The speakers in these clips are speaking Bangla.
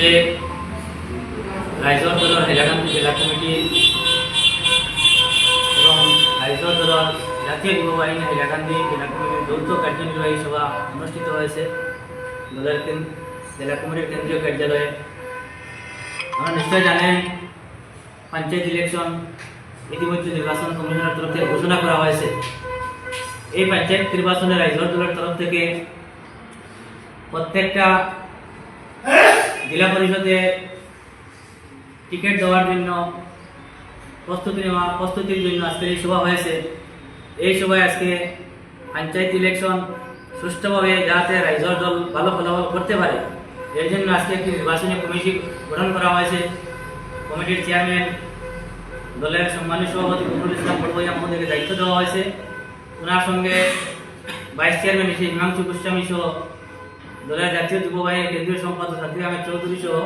আজকে রাইজর দলের হাইলাকান্দি জেলা কমিটি এবং রাইজর দলের জাতীয় যুব বাহিনী হাইলাকান্দি জেলা কমিটির যৌথ কার্যনির্বাহী সভা অনুষ্ঠিত হয়েছে। দলের জেলা কমিটির কেন্দ্রীয় কার্যালয়ে। আমরা নিশ্চয় জানেন, পঞ্চায়েত ইলেকশন ইতিমধ্যে নির্বাচন কমিশনের তরফ থেকে ঘোষণা করা হয়েছে। এই পঞ্চায়েত নির্বাচনে রাইজর দলের তরফ থেকে প্রত্যেকটা জেলা পরিষদে টিকিট দেওয়ার জন্য প্রস্তুতি নেওয়া, প্রস্তুতির জন্য আজকে এই সভা হয়েছে। এই সভায় আজকে পঞ্চায়েত ইলেকশন সুষ্ঠুভাবে যাতে রাইজর দল ভালো ফলাফল করতে পারে, এর জন্য আজকে একটি নির্বাচনী কমিটি গঠন করা হয়েছে। কমিটির চেয়ারম্যান দলের সম্মানীয় সভাপতি ফখরুল ইসলাম বড়বইয়া মহোদয়কে দায়িত্ব দেওয়া হয়েছে। ওনার সঙ্গে ভাইস চেয়ারম্যান হিসেবে হিমাংশু গোস্বামী সহ দলের জাতীয় যুব কেন্দ্রীয় সম্পাদক সাথী আহমেদ চৌধুরী সহ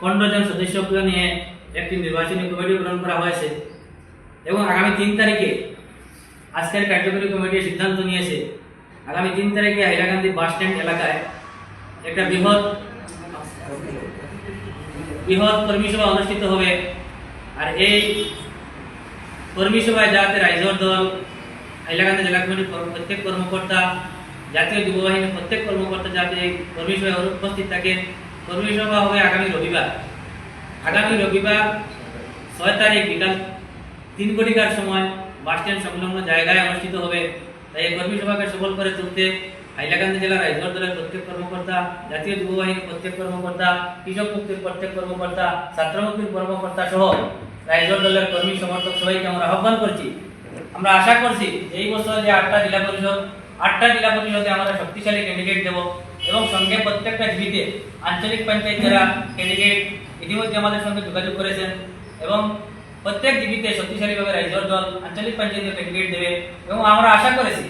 পনেরো জন সদস্যকে নিয়ে একটি নির্বাচনী কমিটি গঠন করা হয়েছে। এবং আগামী তিন তারিখে আজকের কার্যকরী কমিটি সিদ্ধান্ত নিয়েছে, আগামী তিন তারিখে হাইলাকান্দি বাস স্ট্যান্ড এলাকায় একটা বৃহৎ বৃহৎ কর্মী সভা অনুষ্ঠিত হবে। আর এই কর্মী সভায় যাতে রাইজর দল হাইলাকান্দি জেলা কমিটির প্রত্যেক কর্মকর্তা জাতীয় যুব বাহিনীর প্রত্যেক কর্মকর্তা যাতে এই কর্মী সভায় উপস্থিত থাকে কর্মী সভা হবে আগামী রবিবার। আগামী রবিবার ছয় তারিখ বিকাল তিন কোটিকার সময় বাস স্ট্যান্ড সংলগ্ন জায়গায় অনুষ্ঠিত হবে। তাই এই কর্মী সভাকে সফল করে তুলতে হাইলাকান্দি জেলার রাইজর দলের প্রত্যেক কর্মকর্তা, জাতীয় যুব বাহিনীর প্রত্যেক কর্মকর্তা, কৃষক মুক্তির প্রত্যেক কর্মকর্তা, ছাত্র মুক্তির কর্মকর্তা সহ রাইজর দলের কর্মী সমর্থক সবাইকে আমরা আহ্বান করছি। আমরা আশা করছি এই বছর যে আটটা জেলা পরিষদ আটটা জেলা পরিষদে আমরা শক্তিশালী ক্যান্ডিডেট দেব এবং সঙ্গে প্রত্যেকটা ডিবিতে আঞ্চলিক পঞ্চায়েত যারা ক্যান্ডিডেট ইতিমধ্যে আমাদের সঙ্গে যোগাযোগ করেছেন এবং প্রত্যেক ডিবিতে শক্তিশালীভাবে রাইজর দল, আঞ্চলিক পঞ্চায়েতের ক্যান্ডিডেট দেবে এবং আমরা আশা করেছি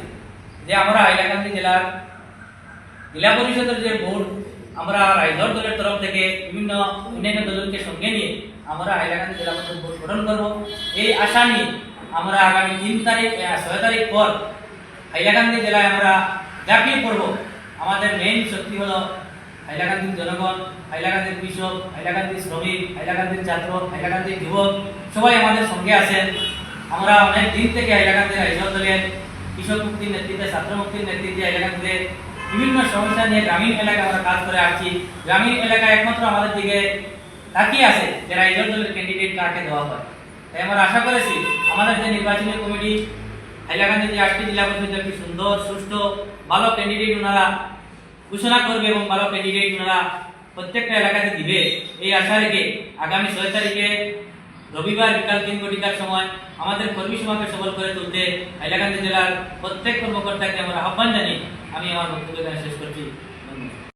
যে আমরা হাইলাকান্দি জেলার জেলা পরিষদের যে বোর্ড আমরা রাইজর দলের তরফ থেকে বিভিন্ন অন্যান্য দলকে সঙ্গে নিয়ে আমরা হাইলাকান্দি জেলা পরিষদ বোর্ড গঠন করব। এই আশা নিয়ে আমরা আগামী তিন তারিখ ছয় তারিখ পর হাইলাকান্দি জেলায় আমরা ঝাঁপিয়ে পড়ব। আমাদের মেইন শক্তি হলো হাইলাকান্দির জনগণ, হাইলাকান্দির কৃষক, হাইলাকান্দির শ্রমিক, হাইলাকান্দির ছাত্র হাইলাকান্দির যুবক, সবাই আমাদের সঙ্গে আছেন। আমরা অনেক দিন থেকে হাইলাকান্দির রাইজর দলের কৃষক মুক্তির নেতৃত্বে, ছাত্র মুক্তির নেতৃত্বে হাইলাকান্দিতে বিভিন্ন সমস্যা নিয়ে গ্রামীণ এলাকায় আমরা কাজ করে আসছি। গ্রামীণ এলাকায় একমাত্র আমাদের দিকে তাকিয়ে আছে যে রাইজর দলের ক্যান্ডিডেট কাকে দেওয়া হয়। তাই আমরা আশা করেছি আমাদের যে নির্বাচনী কমিটি হাইলাকান্দি যে আটটি জেলা পরিষদের একটি সুন্দর, সুষ্ঠু, ভালো ক্যান্ডিডেট ওনারা ঘোষণা করবে এবং ভালো ক্যান্ডিডেট ওনারা প্রত্যেকটা এলাকাতে দিবে। এই আশা রেখে আগামী ছয় তারিখে রবিবার বিকাল তিন ঘটিকার সময় আমাদের কর্মী সভাকে সবল করে তুলতে হাইলাকান্দি জেলার প্রত্যেক কর্মকর্তাকে আমরা আহ্বান জানি আমি আমার বক্তব্য শেষ করছি।